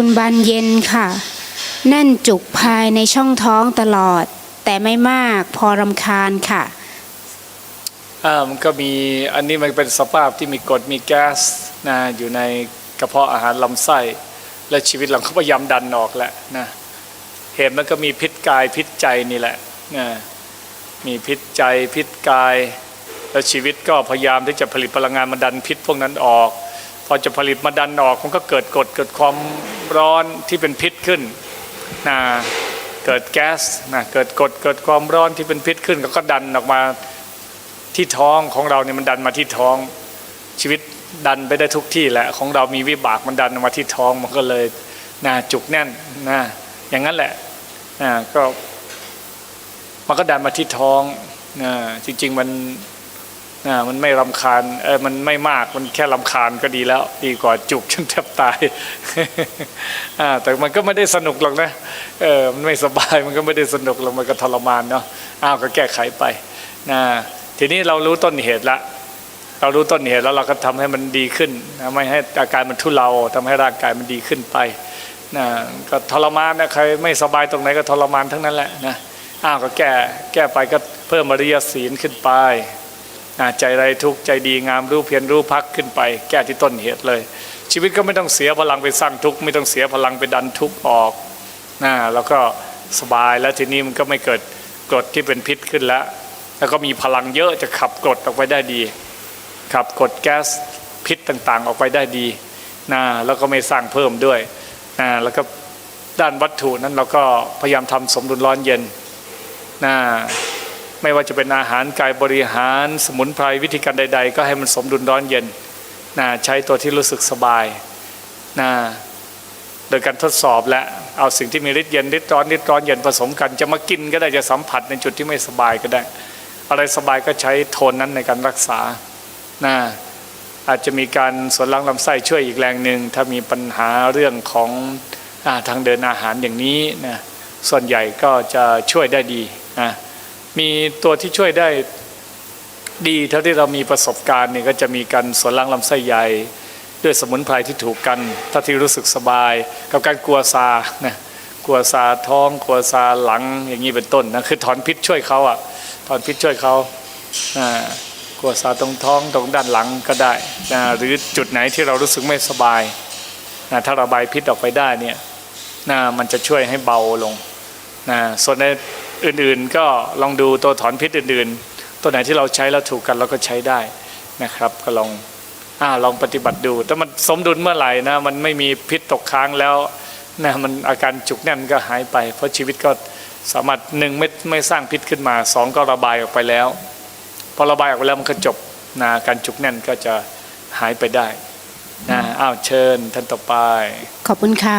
คุณบานเย็นค่ะ แน่นจุกภายในช่องท้องตลอด แต่ไม่มากพอรำคาญค่ะอ่ามันก็มีอันนี้มันเป็นสภาพที่มีกรดมีแก๊สนะอยู่ในกระเพาะอาหารลำไส้ และชีวิตเราก็พยายามดันออกแหละนะเหตุมันก็มีพิษกายพิษใจนี่แหละนะมีพิษใจพิษกาย แล้วชีวิตก็พยายามที่จะผลิตพลังงานมาดันพิษพวกนั้นออก พอจะผลิตมาดันออกมันก็เกิดกดเกิดความร้อนที่เป็นพิษขึ้นนะเกิดแก๊สนะเกิดกดเกิดความร้อนที่เป็นพิษขึ้นก็ดันออกมาที่ท้องของเราเนี่ยมันดันมาที่ท้องชีวิตดันไปได้ทุกที่แหละของเรามีวิบากมันดันมาที่ท้องมันก็เลยนะจุกแน่นนะอย่างนั้นแหละนะก็มันก็ดันมาที่ท้องนะจริง ๆ มัน นะมันไม่รำคาญเออมันไม่มากมันแค่รำคาญก็ดีแล้ว ดีกว่าจุกจนแทบตายอ่าแต่มันก็ไม่ได้สนุกหรอกนะเออมันไม่สบายมันก็ไม่ได้สนุกหรอกมันก็ทรมานเนาะอ้าวก็แก้ไขไปนะทีนี้เรารู้ต้นเหตุละเรารู้ต้นเหตุแล้วเราก็ทำให้มันดีขึ้นนะไม่ให้อาการมันทุเลาทำให้ร่างกายมันดีขึ้นไปนะก็ทรมานนะใครไม่สบายตรงไหนก็ทรมานทั้งนั้นแหละนะอ้าวก็แก้แก้ไปก็เพิ่มอริยศีลขึ้นไป ใจไรทุกใจดีงามรู้เพียรรู้พักขึ้นไป แก้ที่ต้นเหตุเลย ชีวิตก็ไม่ต้องเสียพลังไปสร้างทุกข์ไม่ต้องเสียพลังไปดันทุกข์ออกนะแล้วก็สบายแล้วทีนี้มันก็ไม่เกิดกรดที่เป็นพิษขึ้นแล้ว แล้วก็มีพลังเยอะจะขับกรดออกไปได้ดี ขับกดแก๊สพิษต่างๆ ออกไปได้ดีนะแล้วก็ไม่สร้างเพิ่มด้วยนะแล้วก็ด้านวัตถุนั้นเราก็พยายามทำสมดุลร้อนเย็นนะ ไม่ว่าจะเป็นอาหารกายบริหารสมุนไพรวิธีการใด ๆ ก็ให้มันสมดุลร้อนเย็นนะใช้ตัวที่รู้สึกสบายนะโดยการทดสอบและเอาสิ่งที่มีฤทธิ์เย็นฤทธิ์ร้อนฤทธิ์ร้อนเย็นผสมกันจะมากินก็ได้จะสัมผัสในจุดที่ไม่สบายก็ได้ อะไรสบายก็ใช้โทนนั้นในการรักษานะอาจจะมีการสวนล้างลำไส้ช่วยอีกแรงหนึ่งถ้ามีปัญหาเรื่องของอทางเดินอาหารอย่างนี้นะส่วนใหญ่ก็จะช่วยได้ดีนะ มีตัวที่ช่วยได้ดีเท่าที่เรามีประสบการณ์เนี่ยก็จะมีการสวนล้างลำไส้ใหญ่ด้วยสมุนไพรที่ถูกกันถ้าที่รู้สึกสบาย กับการกลัวซานะกลัวซาท้องกลัวซาหลังอย่างนี้เป็นต้นนะคือถอนพิษช่วยเขาอะถอนพิษช่วยเขาอ่ากลัวซาตรงท้องตรงด้านหลังก็ได้นะหรือจุดไหนที่เรารู้สึกไม่สบายนะถ้าระบายพิษออกไปได้เนี่ยนะมันจะช่วยให้เบาลงนะส่วนใน อื่นๆ ก็ลองดูตัวถอนพิษอื่นๆ ตัวไหนที่เราใช้แล้วถูกกันเราก็ใช้ได้นะครับ ก็ลองอ่าลองปฏิบัติดู ถ้ามันสมดุลเมื่อไหร่นะมันไม่มีพิษตกค้างแล้วนะมันอาการจุกแน่นก็หายไป เพราะชีวิตก็สามารถหนึ่งไม่ไม่สร้างพิษขึ้นมาสองก็ระบายออกไปแล้วพอระบายออกไปแล้วมันก็จบนะการจุกแน่นก็จะหายไปได้นะอ้าวเชิญท่านต่อไป ขอบคุณค่ะ